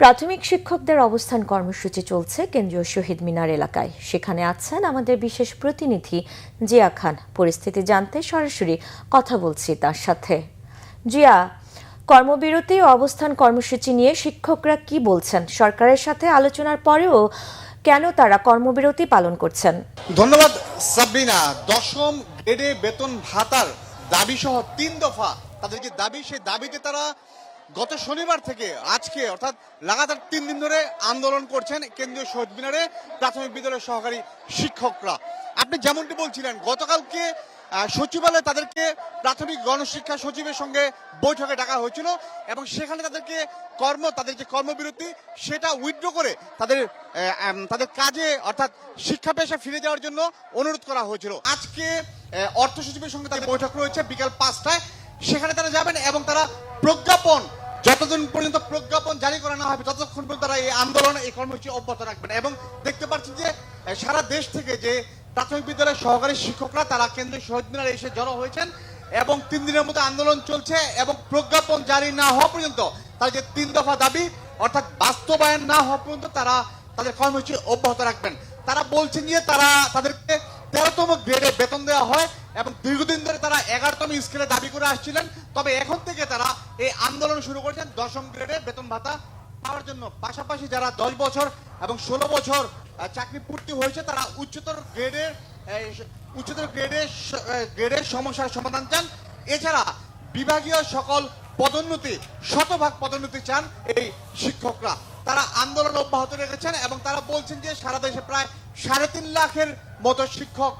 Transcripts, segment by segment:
প্রাথমিক শিক্ষকদের অবস্থান কর্মসূচি চলছে কেন্দ্রীয় শহীদ মিনার এলাকায়। সেখানে আছেন আমাদের বিশেষ প্রতিনিধি জিয়া খান। পরিস্থিতি জানতে সরাসরি কথা বলছি তার সাথে। জিয়া, কর্মবিরতি ও অবস্থান কর্মসূচি নিয়ে শিক্ষকরা কি বলছেন? সরকারের সাথে আলোচনার পরেও কেন তারা কর্মবিরতি পালন করছেন? ধন্যবাদ সাবরিনা দশম গ্রেডে বেতন ভাতার দাবি সহ তিন দফা তাদের যে দাবি, সেই দাবিতে তারা গত শনিবার থেকে আজকে, অর্থাৎ লাগাতার তিন দিন ধরে আন্দোলন করছেন কেন্দ্রীয় শহীদ মিনারে প্রাথমিক বিদ্যালয়ের সহকারী শিক্ষকরা। আপনি যেমনটি বলছিলেন, গতকালকে সচিবালয়ে তাদেরকে প্রাথমিক গণশিক্ষা সচিবের সঙ্গে বৈঠকে ডাকা হয়েছিল এবং সেখানে তাদেরকে কর্ম, তাদের যে কর্মবিরতি, সেটা উইথড্র করে তাদের তাদের কাজে, অর্থাৎ শিক্ষা পেশা ফিরে যাওয়ার জন্য অনুরোধ করা হয়েছিল। আজকে অর্থ সচিবের সঙ্গে তাদের বৈঠক রয়েছে বিকাল পাঁচটায়। সেখানে তারা যাবেন এবং তারা প্রজ্ঞাপন যতদিন পর্যন্ত প্রজ্ঞাপন জারি করা না হবে, ততক্ষণ পর্যন্ত তারা এই আন্দোলন, এই কর্মসূচি অব্যাহত রাখবেন। এবং দেখতে পাচ্ছি যে সারা দেশ থেকে যে প্রাথমিক বিদ্যালয়ের সহকারী শিক্ষকরা, তারা কেন্দ্রীয় শহীদ মিনারে এসে জড়ো হয়েছেন এবং তিন দিনের মতো আন্দোলন চলছে এবং প্রজ্ঞাপন জারি না হওয়া পর্যন্ত তার যে তিন দফা দাবি, অর্থাৎ বাস্তবায়ন না হওয়া পর্যন্ত তারা তাদের কর্মসূচি অব্যাহত রাখবেন। তারা বলছেন যে, তারা তাদেরকে তেরোতম গ্রেডে বেতন দেওয়া হয়। এবং দীর্ঘদিন ধরে তারা এগারোতম স্কেলে দাবি করে আসছিলেন। তবে এখন থেকে তারা এই আন্দোলন শুরু করেছেন দশম গ্রেডে বেতন ভাতা পাওয়ার জন্য। পাশাপাশি যারা দশ বছর এবং ষোলো বছর চাকরি পূর্তি হয়েছে তারা উচ্চতর গ্রেডের উচ্চতর আহ, গ্রেডের সমস্যার সমাধান চান। এছাড়া বিভাগীয় সকল পদোন্নতি শতভাগ পদোন্নতি চান এই শিক্ষকরা। তারা আন্দোলন অব্যাহত রেখেছেন এবং তারা বলছেন যে সারা দেশে প্রায় সাড়ে তিন লাখের মতো শিক্ষক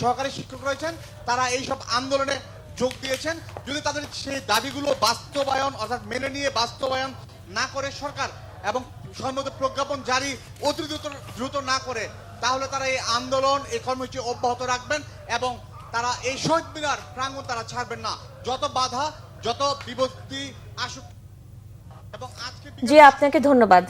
সহকারী শিক্ষক রয়েছেন, তারা এই সব আন্দোলনে যোগ দিয়েছেন। যদি তাদের সেই দাবিগুলো বাস্তবায়ন, অর্থাৎ মেনে নিয়ে বাস্তবায়ন না করে সরকার এবং সম্মত প্রজ্ঞাপন জারি অতি দ্রুত দ্রুত না করে, তাহলে তারা এই আন্দোলন, এই কর্মসূচি অব্যাহত রাখবেন এবং তারা এই শহীদ মিনার প্রাঙ্গণ তারা ছাড়বেন না। যত বাধা, যত বিভক্তি আসুক এবং আজকে জি, আপনাকে ধন্যবাদ।